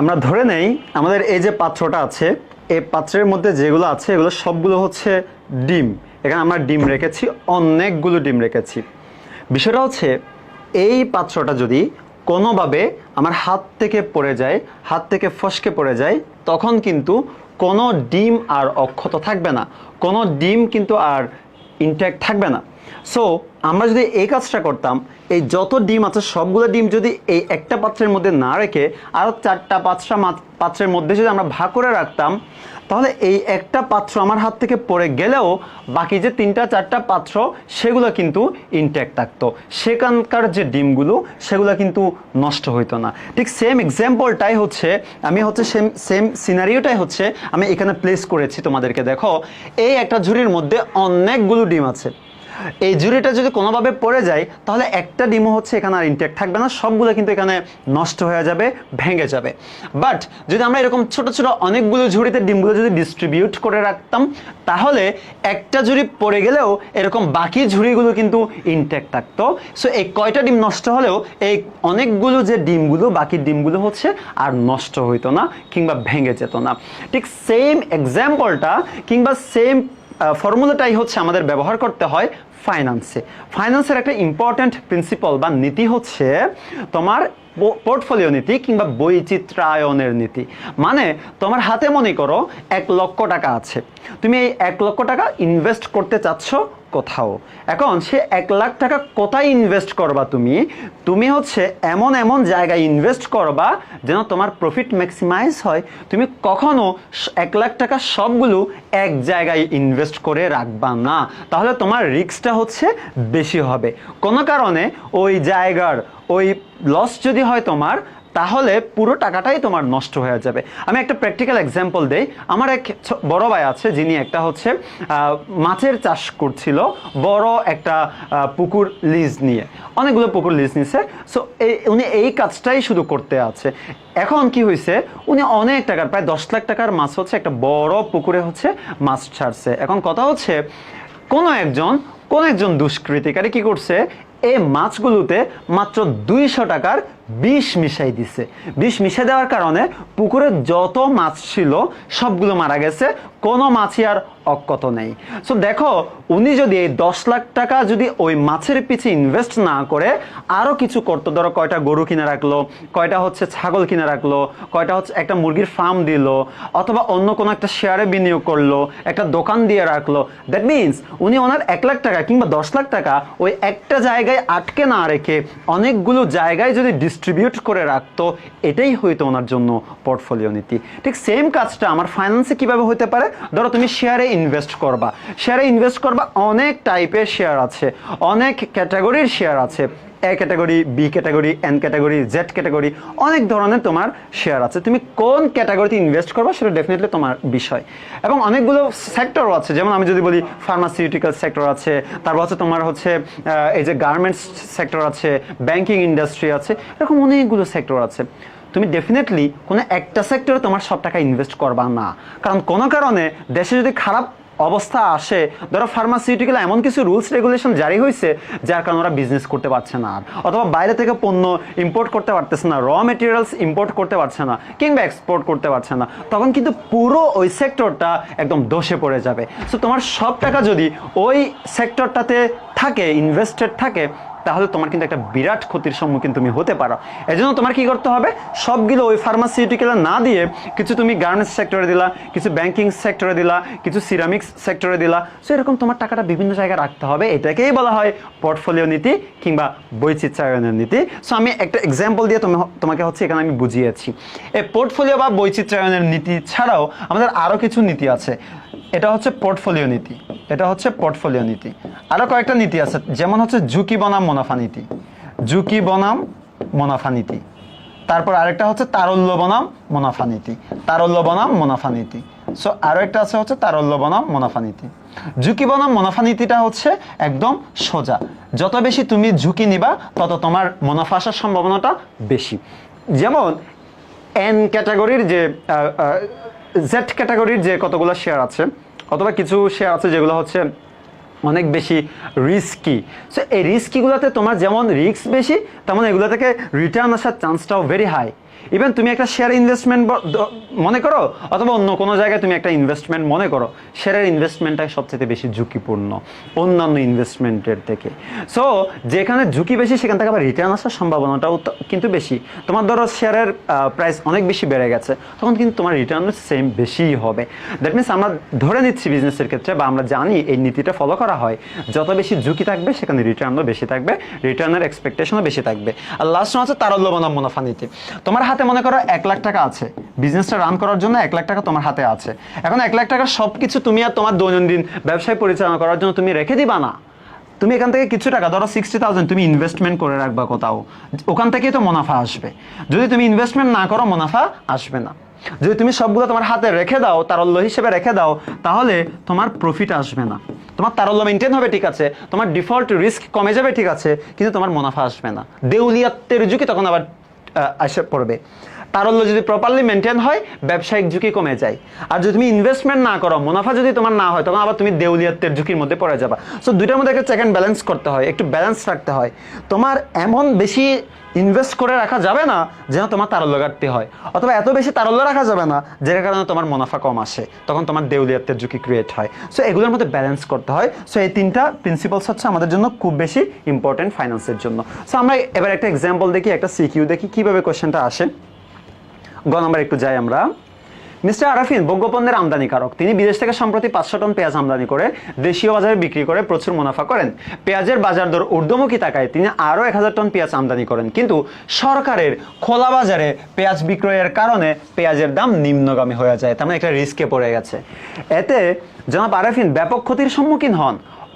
আমরা ধরে নেই আমাদের এই যে পাত্রটা আছে, এই পাত্রের মধ্যে যেগুলো আছে, এগুলো সবগুলো হচ্ছে ডিম। এখানে আমরা ডিম রেখেছি, অনেকগুলো ডিম রেখেছি। বিষয়টা হচ্ছে, এই পাত্রটা যদি কোনোভাবে আমার হাত থেকে পড়ে যায়, হাত থেকে ফসকে পড়ে যায়, তখন কিন্তু কোনো ডিম আর অক্ষত থাকবে না। কোনো ডিম কিন্তু আর ইনট্যাক্ট থাকবে না। সো আমরা যদি এই কাজটা করতাম, এই যত ডিম আছে, সবগুলো ডিম যদি এই একটা পাত্রের মধ্যে না রেখে আরও চারটা পাঁচটা পাত্রের মধ্যে যদি আমরা ভাগ করে রাখতাম, তাহলে এই একটা পাত্র আমার হাত থেকে পড়ে গেলেও বাকি যে তিনটা, চারটা পাত্র, সেগুলো কিন্তু ইনট্যাক্ট থাকতো। সেখানকার যে ডিমগুলো, সেগুলো কিন্তু নষ্ট হইতো না। ঠিক সেম এক্সাম্পলটাই হচ্ছে, আমি হচ্ছে সেম সেম সিনারিওটাই হচ্ছে, আমি এখানে প্লেস করেছি তোমাদেরকে, দেখো। এই একটা ঝুড়ির মধ্যে অনেকগুলো ডিম আছে। এই জুড়িটা যদি কোনোভাবে পড়ে যায়, তাহলে একটা ডিমও হচ্ছে এখানে আর ইনটেক্ট থাকবে না, সবগুলো কিন্তু এখানে নষ্ট হয়ে যাবে, ভেঙে যাবে। বাট যদি আমরা এরকম ছোট ছোট অনেকগুলো ঝুড়িতে ডিমগুলো যদি ডিস্ট্রিবিউট করে রাখতাম, তাহলে একটা ঝুড়ি পড়ে গেলেও এরকম বাকি ঝুড়িগুলো কিন্তু ইনটেক্ট থাকতো। সো এই কয়টা ডিম নষ্ট হলেও এই অনেকগুলো যে ডিমগুলো, বাকি ডিমগুলো হচ্ছে আর নষ্ট হইতো না কিংবা ভেঙে যেত না। ঠিক সেম এক্সাম্পলটা কিংবা সেম ফর্মুলাটাই হচ্ছে আমাদের ব্যবহার করতে হয় ফাইন্যান্সে ফাইন্যান্সের একটা ইম্পর্ট্যান্ট প্রিন্সিপাল বা নীতি হচ্ছে তোমার পোর্টফোলিও নীতি কিংবা বৈচিত্রায়নের নীতি। মানে তোমার হাতে মনে করো এক লক্ষ টাকা আছে। তুমি এই এক লক্ষ টাকা ইনভেস্ট করতে চাচ্ছ কোথাও। এখন সে এক লাখ টাকা কোথায় ইনভেস্ট করবা তুমি? তুমি হচ্ছে এমন এমন জায়গায় ইনভেস্ট করবা যেন তোমার প্রফিট ম্যাক্সিমাইজ হয়। তুমি কখনো এক লাখ টাকা সবগুলো এক জায়গায় ইনভেস্ট করে রাখবা না। তাহলে তোমার রিস্কটা হচ্ছে বেশি হবে। কোনো কারণে ওই জায়গার ওই লস যদি হয় তোমার, তাহলে পুরো টাকাটাই তোমার নষ্ট হয়ে যাবে। আমি একটা প্র্যাকটিক্যাল এক্সাম্পল দেই। আমার এক বড় ভাই আছে, যিনি একটা হচ্ছে মাছের চাষ করছিল, বড় একটা পুকুর লিজ নিয়ে। অনেকগুলো পুকুর লিজ নিছে। সো এই, উনি এই কাজটাই শুধু করতে আছে। এখন কি হয়েছে উনি অনেক টাকার, প্রায় দশ লাখ টাকার মাছ হচ্ছে, একটা বড় পুকুরে হচ্ছে মাছ ছাড়ছে। এখন কথা হচ্ছে, কোনো একজন, কোন একজন দুষ্কৃতিকারী কি করছে, এই মাছগুলোতে মাত্র দুইশো টাকার বিষ মিশাই দিছে। বিষ মিশাই দেওয়ার কারণে পুকুরে যত মাছ ছিল, সবগুলো মারা গেছে, কোনো মাছই আর অক্ষত নেই। সো দেখো, উনি যদি এই দশ লাখ টাকা যদি ওই মাছের পিছে ইনভেস্ট না করে আরও কিছু করতো। ধরো, কয়টা গরু কিনে রাখল, কয়টা হচ্ছে ছাগল কিনে রাখল, কয়টা হচ্ছে একটা মুরগির ফার্ম দিল, অথবা অন্য কোনো একটা শেয়ারে বিনিয়োগ করল, একটা দোকান দিয়ে রাখল। দ্যাট মিনস উনি ওনার এক লাখ টাকা কিংবা দশ লাখ টাকা ওই একটা জায়গায় আটকে না রেখে অনেকগুলো জায়গায় যদি ডিস্ট্রিবিউট করে রাখতো, এটাই হইতো ওনার জন্য পোর্টফোলিও নীতি। ঠিক সেম কাজটা আমার ফাইন্যান্সে কীভাবে হতে পারে? ধরো তুমি শেয়ারে ইনভেস্ট করবা। শেয়ারে ইনভেস্ট করবা, অনেক টাইপের শেয়ার আছে, অনেক ক্যাটাগরির শেয়ার আছে। A category B category N category Z category অনেক ধরনের তোমার শেয়ার আছে। তুমি কোন ক্যাটাগরিতে ইনভেস্ট করবে সেটা ডেফিনেটলি তোমার বিষয়। এবং অনেকগুলো সেক্টরও আছে। যেমন আমি যদি বলি ফার্মাসিউটিক্যাল সেক্টর আছে, তারপর হচ্ছে তোমার হচ্ছে এই যে গার্মেন্টস সেক্টর আছে ব্যাংকিং ইন্ডাস্ট্রি আছে, এরকম অনেকগুলো সেক্টর আছে। তুমি ডেফিনেটলি কোনো একটা সেক্টরে তোমার সব টাকা ইনভেস্ট করবা না। কারণ কোনো কারণে দেশে যদি খারাপ অবস্থা আসে। ধরো ফার্মাসিউটিক্যাল এমন কিছু রুলস রেগুলেশন জারি হয়েছে যার কারণে ওরা বিজনেস করতে পারছে না। আর অথবা বাইরে থেকে পণ্য ইম্পোর্ট করতে পারতেছে না র মেটেরিয়ালস ইম্পোর্ট করতে পারছে না, কিংবা এক্সপোর্ট করতে পারছে না, তখন কিন্তু পুরো ওই সেক্টরটা একদম দোষে পড়ে যাবে। সো তোমার সব টাকা যদি ওই সেক্টরটাতে থাকে ইনভেস্টেড থাকে তাহলে তোমার কিন্তু একটা বিরাট ক্ষতির সম্মুখীন তুমি হতে পারো। এজন্য তোমার কি করতে হবে? সবগুলো ওই ফার্মাসিউটিক্যালে না দিয়ে কিছু তুমি গার্মেন্টস সেক্টরে দিলা, কিছু ব্যাংকিং সেক্টরে দিলা, কিছু সিরামিক্স সেক্টরে দিলা। সো এরকম তোমার টাকাটা বিভিন্ন জায়গায় রাখতে হবে। এটাকেই বলা হয় পোর্টফোলিও নীতি কিংবা বৈচিত্র্যায়নের নীতি। সো আমি একটা এক্সাম্পল দিয়ে তুমি তোমাকে হচ্ছে এখানে আমি বুঝিয়েছি। এই পোর্টফোলিও বা বৈচিত্র্যায়নের নীতি ছাড়াও আমাদের আরও কিছু নীতি আছে। এটা হচ্ছে পোর্টফোলিও নীতি। এটা হচ্ছে পোর্টফোলিও নীতি। আরও কয়েকটা নীতি আছে, যেমন হচ্ছে ঝুঁকি বনাম মুনাফা নীতি। ঝুঁকি বনাম মুনাফা নীতি। তারপর আরেকটা হচ্ছে তারল্য বনাম মুনাফা নীতি। তারল্য বনাম মুনাফা নীতি। সো আরও একটা আছে হচ্ছে তারল্য বনাম মুনাফা নীতি। ঝুঁকি বনাম মুনাফা নীতিটা হচ্ছে একদম সোজা। যত বেশি তুমি ঝুঁকি নিবা, তত তোমার মুনাফা আসার সম্ভাবনাটা বেশি। যেমন এন ক্যাটাগরির যে জেড ক্যাটাগরির যে কতগুলো শেয়ার আছে অথবা কিছু শেয়ার আছে যেগুলো হচ্ছে অনেক বেশি রিস্কি সো এই রিস্কিগুলোতে তোমার যেমন রিস্ক বেশি, তেমন এগুলো থেকে রিটার্ন আসার চান্সটাও ভেরি হাই ইভেন তুমি একটা শেয়ার ইনভেস্টমেন্ট মনে করো? অথবা অন্য কোনো জায়গায় তুমি একটা ইনভেস্টমেন্ট মনে করো শেয়ারের ইনভেস্টমেন্টটাই সবচেয়ে বেশি ঝুঁকিপূর্ণ অন্যান্য ইনভেস্টমেন্টের থেকে। সো যেখানে ঝুঁকি বেশি, সেখান থেকে আবার রিটার্ন আসার সম্ভাবনাটাও কিন্তু বেশি। তোমার ধরো শেয়ারের প্রাইস অনেক বেশি বেড়ে গেছে, তখন কিন্তু তোমার রিটার্ন সেম বেশিই হবে। দ্যাট মিনস আমরা ধরে নিচ্ছি বিজনেসের ক্ষেত্রে বা আমরা জানি এই নীতিটা ফলো করা হয়। যত বেশি ঝুঁকি থাকবে, সেখানে রিটার্নও বেশি থাকবে রিটার্নের এক্সপেকটেশনও বেশি থাকবে। আর লাস্ট হচ্ছে তারল্য বনাম মুনাফা নীতি। তোমার হাতে মনে করো এক লাখ টাকা আছে। বিজনেসটা রান করার জন্য এক লাখ টাকা তোমার হাতে আছে। এখন এক লাখ টাকা সব কিছু তুমি আর তোমার দৈনন্দিন ব্যবসায় পরিচালনা করার জন্য তুমি রেখে দিবা না। তুমি এখান থেকে কিছু টাকা, ধরো সিক্সটি থাউজেন্ড তুমি ইনভেস্টমেন্ট করে রাখবা কোথাও। ওখান থেকেই তো মুনাফা আসবে। যদি তুমি ইনভেস্টমেন্ট না করো, মুনাফা আসবে না। যদি তুমি সবগুলো তোমার হাতে রেখে দাও, তারল্য হিসেবে রেখে দাও, তাহলে তোমার প্রফিট আসবে না। তোমার তারল্য মেনটেন হবে ঠিক আছে, তোমার ডিফল্ট রিস্ক কমে যাবে ঠিক আছে, কিন্তু তোমার মুনাফা আসবে না। দেউলিয়াত্বের ঝুঁকি তখন আবার আহ, এসে পড়বে। তারল্য যদি প্রপারলি মেনটেন হয়, ব্যবসায়িক ঝুঁকি কমে যায়। আর যদি তুমি ইনভেস্টমেন্ট না করো, মুনাফা যদি তোমার না হয়, তখন আবার তুমি দেউলিয়াত্বের ঝুঁকির মধ্যে পড়ে যাবা। সো দুইটার মধ্যে একটা চেক অ্যান্ড ব্যালেন্স করতে হয়, একটু ব্যালেন্স রাখতে হয়। তোমার এমন বেশি ইনভেস্ট করে রাখা যাবে না, যেন তোমার তারল্য ঘাটতি হয়। অথবা এত বেশি তারল্য রাখা যাবে না, যেটার কারণে তোমার মুনাফা কম আসে, তখন তোমার দেউলিয়াত্বের ঝুঁকি ক্রিয়েট হয়। সো এগুলোর মধ্যে ব্যালেন্স করতে হয়। সো এই তিনটা প্রিন্সিপালস হচ্ছে আমাদের জন্য খুব বেশি ইম্পর্টেন্ট ফাইন্যান্সের জন্য। সো আমরা এবার একটা এক্সাম্পল দেখি, একটা সিকিউ দেখি, কীভাবে কোয়েশ্চেনটা আসে? গ নাম্বার একটু যাই আমরা। মিস্টার আরাফিন ভোগ্যপণ্যের আমদানিকারক। তিনি বিদেশ থেকে সম্প্রতি পাঁচশো টন পেঁয়াজ আমদানি করে দেশীয় বাজারে বিক্রি করে প্রচুর মুনাফা করেন। পেঁয়াজের বাজার দর ঊর্ধ্বমুখী থাকায় তিনি আরও এক হাজার টন পেঁয়াজ আমদানি করেন। কিন্তু সরকারের খোলা বাজারে পেঁয়াজ বিক্রয়ের কারণে পেঁয়াজের দাম নিম্নগামী হয়ে যায় তার মানে একটা রিস্কে পড়ে গেছে। এতে জনাব আরাফিন ব্যাপক ক্ষতির সম্মুখীন হন।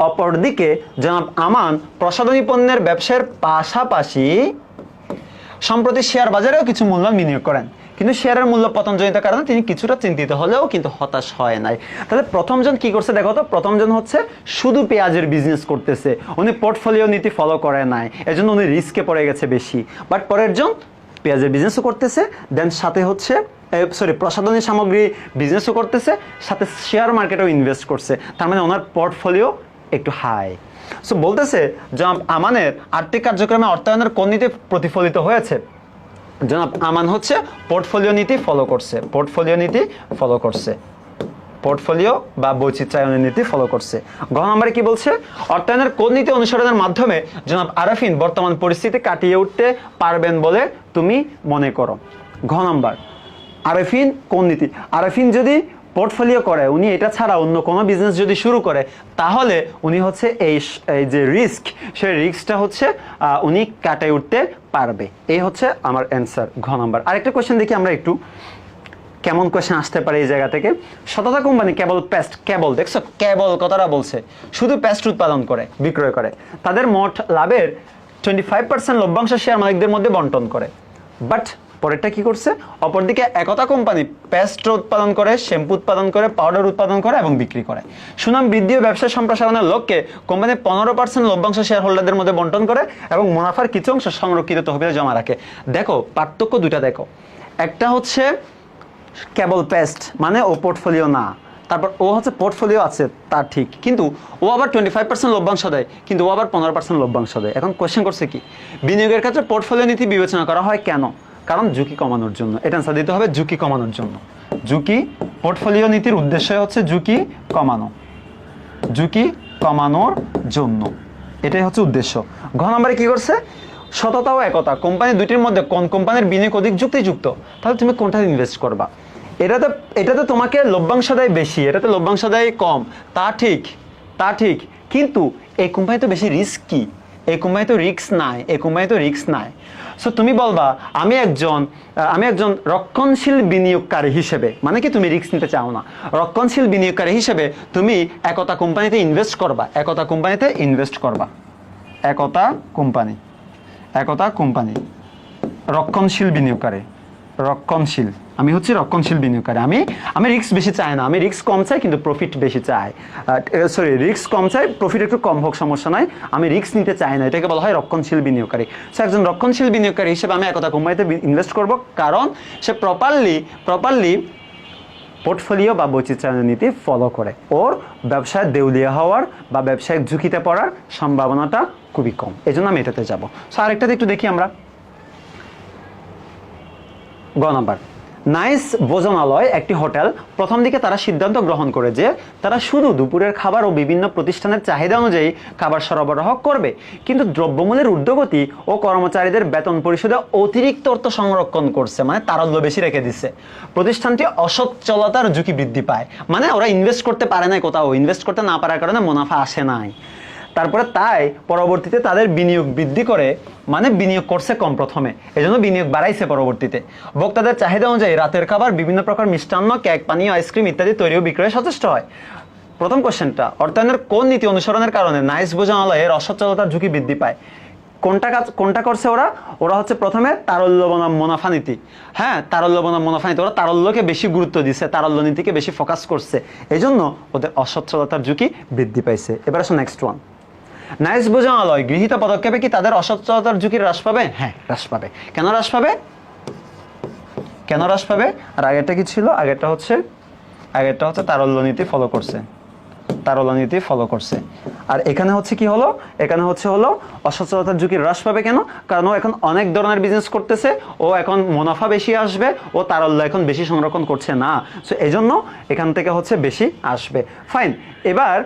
অপরদিকে জনাব আমান প্রসাধনী পণ্যের ব্যবসার পাশাপাশি সম্প্রতি শেয়ার বাজারেও কিছু মূল্যায়ন বিনিয়োগ করেন। কিন্তু শেয়ারের মূল্য পতনজনিত কারণে তিনি কিছুটা চিন্তিত হলেও কিন্তু হতাশ হয় নাই। তাহলে প্রথমজন কি করছে দেখো তো? প্রথমজন হচ্ছে শুধু পেঁয়াজের বিজনেস করতেছে। উনি পোর্টফোলিও নীতি ফলো করে নাই। এজন্য উনি রিস্কে পড়ে গেছে বেশি। বাট পরের জন পেঁয়াজের বিজনেসও করতেছে। দেন সাথে হচ্ছে সরি প্রসাধনী সামগ্রী বিজনেসও করতেছে। সাথে শেয়ার মার্কেটেও ইনভেস্ট করছে। তার মানে ওনার পোর্টফোলিও একটু হাই সো বলতেছে যে আমানের আর্থিক কার্যক্রমে অর্থায়নের কোন নীতি প্রতিফলিত হয়েছে? জনাব আমান হচ্ছে পোর্টফোলিও নীতি ফলো করছে। পোর্টফোলিও নীতি ফলো করছে। পোর্টফোলিও বা বৈচিত্র্যায়নের নীতি ফলো করছে। গ নম্বরে কি বলছে? অর্থায়নের কোন নীতি অনুসরণের মাধ্যমে জনাব আরাফিন বর্তমান পরিস্থিতি কাটিয়ে উঠতে পারবেন বলে তুমি মনে করো? ঘ নম্বর, আরাফিন কোন নীতি? আরাফিন যদি পোর্টফোলিও করে, উনি এটা ছাড়া অন্য কোনো বিজনেস যদি শুরু করে, তাহলে উনি হচ্ছে এই যে রিস্ক সেই রিস্কটা হচ্ছে উনি কাটাই উঠতে পারবে। এই হচ্ছে আমার অ্যান্সার ঘ নাম্বার। আরেকটা কোয়েশ্চেন দেখি আমরা একটু। কেমন কোয়েশ্চেন আসতে পারে এই জায়গা থেকে? শততা কোম্পানি কেবল পেস্ট কেবল, দেখছ? কেবল কথাটা বলছে। শুধু পেস্ট উৎপাদন করে, বিক্রয় করে। তাদের মোট লাভের টোয়েন্টি ফাইভ পার্সেন্ট লভ্যাংশ শেয়ার মালিকদের মধ্যে বন্টন করে। বাট পরেরটা কি করছে? অপরদিকে একতা কোম্পানি পেস্ট উৎপাদন করে, শ্যাম্পু উৎপাদন করে, পাউডার উৎপাদন করে এবং বিক্রি করে। সুনাম বৃদ্ধি ও ব্যবসা সম্প্রসারণের লক্ষ্যে কোম্পানি পনেরো পার্সেন্ট লভ্যাংশ শেয়ার হোল্ডারদের মধ্যে বন্টন করে এবং মুনাফার কিছু অংশ সংরক্ষিত তহবিলে জমা রাখে। দেখো, পার্থক্য দুইটা দেখো। একটা হচ্ছে কেবল পেস্ট মানে ও পোর্টফোলিও না। তারপর ও হচ্ছে পোর্টফোলিও আছে তার ঠিক। কিন্তু ও আবার টোয়েন্টি ফাইভ পার্সেন্ট লভ্যাংশ দেয়, কিন্তু ও আবার পনেরো পার্সেন্ট লভ্যাংশ দেয়। এখন কোয়েশ্চেন করছে কি? বিনিয়োগের ক্ষেত্রে পোর্টফোলিও নীতি বিবেচনা করা হয় কেন? কারণ ঝুঁকি কমানোর জন্য। এটা আনসার দিতে হবে ঝুঁকি কমানোর জন্য। ঝুঁকি পোর্টফোলিও নীতির উদ্দেশ্য হচ্ছে ঝুঁকি কমানো। ঝুঁকি কমানোর জন্য। এটাই হচ্ছে উদ্দেশ্য। ঘ নম্বরে কি করছে? সততা ও একতা। কোম্পানি দুটির মধ্যে কোন কোম্পানির বিনিয়োগ অধিক যুক্তিযুক্ত? তাহলে তুমি কোনটা ইনভেস্ট করবা? এটাতে এটাতে তোমাকে লভ্যাংশ দেয় বেশি, এটাতে লভ্যাংশ দেয় কম। তা ঠিক তা ঠিক। কিন্তু এই কোম্পানি তো বেশি রিস্ক কি এই কোম্পানি তো রিস্ক নাই, এই কোম্পানি তো রিস্ক নাই। সো তুমি বলবা, আমি একজন আমি একজন রক্ষণশীল বিনিয়োগকারী হিসেবে মানে কি তুমি রিস্ক নিতে চাও না, রক্ষণশীল বিনিয়োগকারী হিসেবে তুমি একতা কোম্পানিতে ইনভেস্ট করবা, একতা কোম্পানিতে ইনভেস্ট করবা। একতা কোম্পানি একতা কোম্পানি, রক্ষণশীল বিনিয়োগকারী, রক্ষণশীল। আমি হচ্ছে রক্ষণশীল বিনিয়োগকারী। আমি আমি রিস্ক বেশি চাই না। আমি রিস্ক কম চাই, কিন্তু প্রফিট বেশি চাই। সরি রিস্ক কম চাই প্রফিট একটু কম হোক, সমস্যা নাই। আমি রিস্ক নিতে চাই না। এটাকে বলা হয় রক্ষণশীল বিনিয়োগকারী। সো একজন রক্ষণশীল বিনিয়োগকারী হিসেবে আমি একতা কোম্পানিতে ইনভেস্ট করব। কারণ সে প্রপারলি প্রপারলি পোর্টফোলিও বা বৈচিত্র্যায়ন নীতি ফলো করে। ওর ব্যবসায় দেউলিয়া হওয়ার বা ব্যবসায়িক ঝুঁকিতে পড়ার সম্ভাবনাটা খুবই কম। এই জন্য আমি এটাতে যাব। সো আরেকটাতে একটু দেখি আমরা। গ নাম্বার। নাইস ভোজনালয়, একটি হোটেল। প্রথম দিকে তারা সিদ্ধান্ত গ্রহণ করে যে তারা শুধু দুপুরের খাবার ও বিভিন্ন প্রতিষ্ঠানের চাহিদা অনুযায়ী খাবার সরবরাহ করবে, কিন্তু দ্রব্যমূল্যের ঊর্ধ্বগতি ও কর্মচারীদের বেতন পরিশোধে অতিরিক্ত অর্থ সংরক্ষণ করছে মানে তারল্য বেশি রেখে দিচ্ছে। প্রতিষ্ঠানটি অসচ্ছলতার ঝুঁকি বৃদ্ধি পায় মানে ওরা ইনভেস্ট করতে পারে না কোথাও ইনভেস্ট করতে না পারার কারণে মুনাফা আসে নাই। তারপরে তাই পরবর্তীতে তাদের বিনিয়োগ বৃদ্ধি করে মানে বিনিয়োগ করছে কম প্রথমে। এজন্য বিনিয়োগ বাড়াইছে পরবর্তীতে। ভোক্তাদের চাহিদা অনুযায়ী রাতের খাবার, বিভিন্ন প্রকার মিষ্টান্ন, কেক, পানীয়, আইসক্রিম ইত্যাদি তৈরি ও বিক্রয়ে সচেষ্ট হয়। প্রথম কোশ্চেনটা, অর্থায়নের কোন নীতি অনুসরণের কারণে নাইস ভোজনালয়ের অসচ্ছলতার ঝুঁকি বৃদ্ধি পায়? কোনটা কাজ, কোনটা করছে ওরা? ওরা হচ্ছে প্রথমে তারল্য বনাম মুনাফা নীতি। হ্যাঁ তারল্য বনাম মুনাফা নীতি। ওরা তারল্যকে বেশি গুরুত্ব দিচ্ছে তারল্য নীতিকে বেশি ফোকাস করছে। এই জন্য ওদের অসচ্ছলতার ঝুঁকি বৃদ্ধি পাইছে। এবার আসো নেক্সট ওয়ান নাইস ভোজনালয় গৃহীত পদক্ষেপে কি তাদের অসচ্ছলতার ঝুঁকি হ্রাস পাবে? হ্যাঁ হ্রাস পাবে। কেন হ্রাস পাবে? কেন হ্রাস পাবে? আর আগেরটা কি ছিল? আগেরটা হচ্ছে আগেরটা হচ্ছে তারল্য নীতি ফলো করছে। তারল্য নীতি ফলো করছে। আর এখানে হচ্ছে কি হলো? এখানে হচ্ছে হলো অসচ্ছলতার ঝুঁকি হ্রাস পাবে কেন? কারণ ও এখন অনেক ধরনের বিজনেস করতেছে, ও এখন মুনাফা বেশি আসবে, ও তারল্য এখন বেশি সংরক্ষণ করছে না। সো এই জন্য এখান থেকে হচ্ছে বেশি আসবে। ফাইন এবার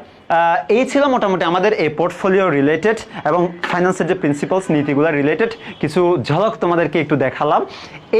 এই ছিল মোটামুটি আমাদের এই পোর্টফোলিও রিলেটেড এবং ফাইন্যান্সের যে প্রিন্সিপালস নীতিগুলো রিলেটেড কিছু ঝলক তোমাদেরকে একটু দেখালাম।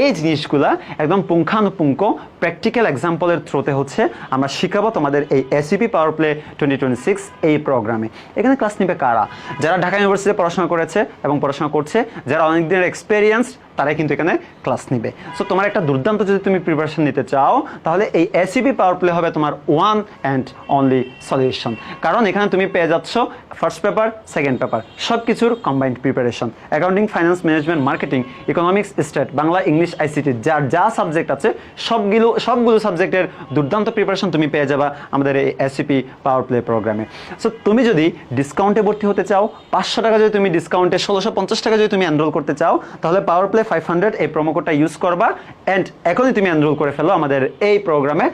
এই জিনিসগুলা একদম পুঙ্খানুপুঙ্খ প্র্যাকটিক্যাল এক্সাম্পলের থ্রোতে হচ্ছে, আমরা শিখাবো তোমাদের এই ACP power play twenty twenty six এই প্রোগ্রামে এখানে ক্লাস নিবে কারা? যারা ঢাকা ইউনিভার্সিটিতে পড়াশোনা করেছে এবং পড়াশোনা করছে, যারা অনেক দিনের এক্সপেরিয়েন্স তারাই কিন্তু এখানে ক্লাস নিবে। সো তোমার একটা দুর্দান্ত যদি তুমি প্রিপারেশন নিতে চাও, তাহলে এই এসিবি পাওয়ার প্লে হবে তোমার ওয়ান অ্যান্ড অনলি সলিউশন কারণ এখানে তুমি পেয়ে যাচ্ছ ফার্স্ট পেপার সেকেন্ড পেপার সব কিছুর combined preparation accounting finance management marketing economics state Bangla English ICT যার যা সাবজেক্ট আছে, সবগুলো সবগুলো সাবজেক্টের দুর্দান্ত প্রিপারেশন তুমি পেয়ে যাবা আমাদের এই এসিপি পাওয়ার প্লে প্রোগ্রামে সো তুমি যদি ডিসকাউন্টে ভর্তি হতে চাও, পাঁচশো টাকা যদি তুমি ডিসকাউন্টে ষোলোশো পঞ্চাশ টাকা যদি তুমি এনরোল করতে চাও, তাহলে পাওয়ার প্লে ফাইভ হান্ড্রেড এই কোডটা ইউজ করবা। অ্যান্ড এখনই তুমি এনরোল করে ফেলো আমাদের এই প্রোগ্রামে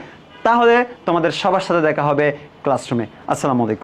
তাহলে তোমাদের সবার সাথে দেখা হবে ক্লাসরুমে আসসালামু আলাইকুম।